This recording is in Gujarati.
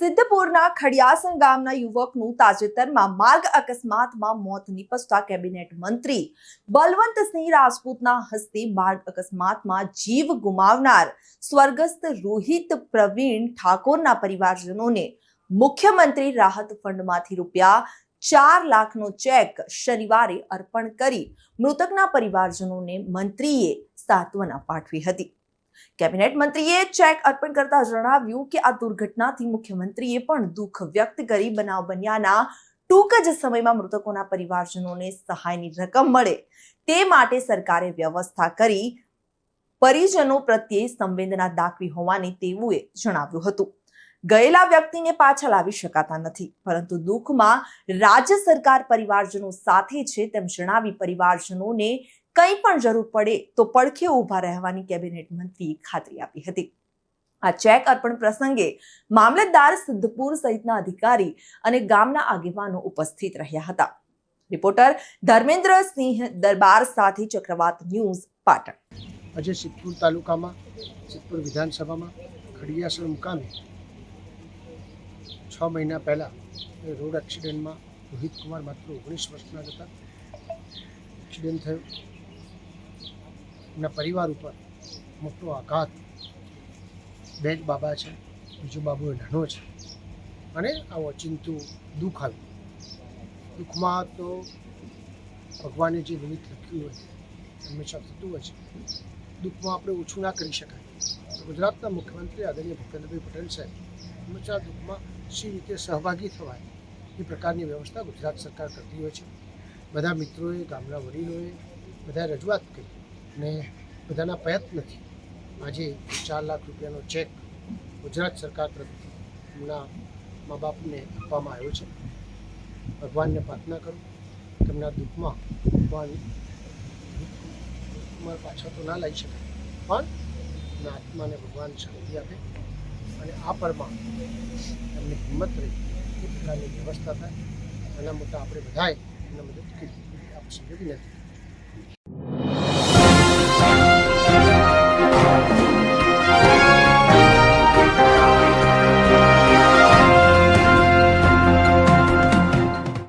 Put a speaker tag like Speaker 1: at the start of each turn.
Speaker 1: સિદ્ધપુરના ખડિયાસણ ગામના યુવકનું તાજેતરમાં માર્ગ અકસ્માતમાં મોત નિપજતા કેબિનેટ મંત્રી બલવંતસિંહ રાજપૂતના હસ્તે માર્ગ અકસ્માતમાં જીવ ગુમાવનાર સ્વર્ગસ્થ રોહિત પ્રવીણ ઠાકોરના પરિવારજનોને મુખ્યમંત્રી રાહત ફંડમાંથી રૂપિયા ચાર લાખનો ચેક શનિવારે અર્પણ કરી મૃતકના પરિવારજનોને મંત્રીએ સાંત્વના પાઠવી હતી. કેબિનેટ મંત્રીએ ચેક અર્પણ કરતા જણાવ્યું કે આ દુર્ઘટનાથી મુખ્યમંત્રીએ પણ દુઃખ વ્યક્ત કરી બનાવ બન્યાના ટૂંક જ સમયમાં મૃતકોના પરિવારજનોને સહાયની રકમ મળે. તે માટે સરકારે વ્યવસ્થા કરી પરિજનો પ્રત્યે સંવેદના દાખવી હોવાની તેઓએ જણાવ્યું હતું. ગયેલા વ્યક્તિને પાછા લાવી શકાતા નથી, પરંતુ દુઃખમાં રાજ્ય સરકાર પરિવારજનો સાથે છે તેમ જણાવી પરિવારજનોને કંઈ પણ જરૂર પડે તો પડખે ઊભા રહેવાની કેબિનેટ મંત્રીએ ખાતરી આપી હતી. આ ચેક અર્પણ પ્રસંગે મામલતદાર સિદ્ધપુર સહિતના અધિકારી અને ગામના આગેવાનો ઉપસ્થિત રહ્યા હતા. રિપોર્ટર ધર્મેન્દ્ર સિંહ દરબાર સાથે ચક્રવાત ન્યૂઝ પાટણ.
Speaker 2: આજે સિદ્ધપુર તાલુકામાં, સિદ્ધપુર વિધાનસભામાં ખડિયાસર મુકામે છ મહિના પહેલાં રોડ એક્સિડન્ટમાં રોહિત કુમાર માત્ર ઓગણીસ વર્ષના હતા. એક્સિડન્ટ થયો. એમના પરિવાર ઉપર મોટો આઘાત. બે જ બાબા છે, બીજો બાબુ એ નાનો છે. અને આ ઓચિંતું દુઃખ આવ્યું દુઃખમાં તો ભગવાને જે નિમિત્ત લખ્યું હોય, હંમેશા થતું હોય છે. દુઃખમાં આપણે ઓછું ના કરી શકાય. ગુજરાતના મુખ્યમંત્રી આદરણીય ભૂપેન્દ્રભાઈ પટેલ સાહેબ હંમેશા દુઃખમાં સી રીતે સહભાગી થવાય એ પ્રકારની વ્યવસ્થા ગુજરાત સરકાર કરતી હોય છે. બધા મિત્રોએ, ગામના વડીલોએ બધાએ રજૂઆત કરી. અને બધાના પ્રયત્નથી આજે ચાર લાખ રૂપિયાનો ચેક ગુજરાત સરકાર તરફથી એમના મા બાપને આપવામાં આવ્યો છે. ભગવાનને પ્રાર્થના કરું કે એમના દુઃખમાં ભગવાન દુઃખમાં પાછા તો ના લઈ શકાય પણ એમના આત્માને ભગવાન શાંતિ આપે અને આ પરમાં એમની હિંમત રહી એ પ્રકારની વ્યવસ્થા થાય. નાના મોટા આપણે બધાએ એમને મદદ કરી. આપણે પ્રસંગે વિનંતી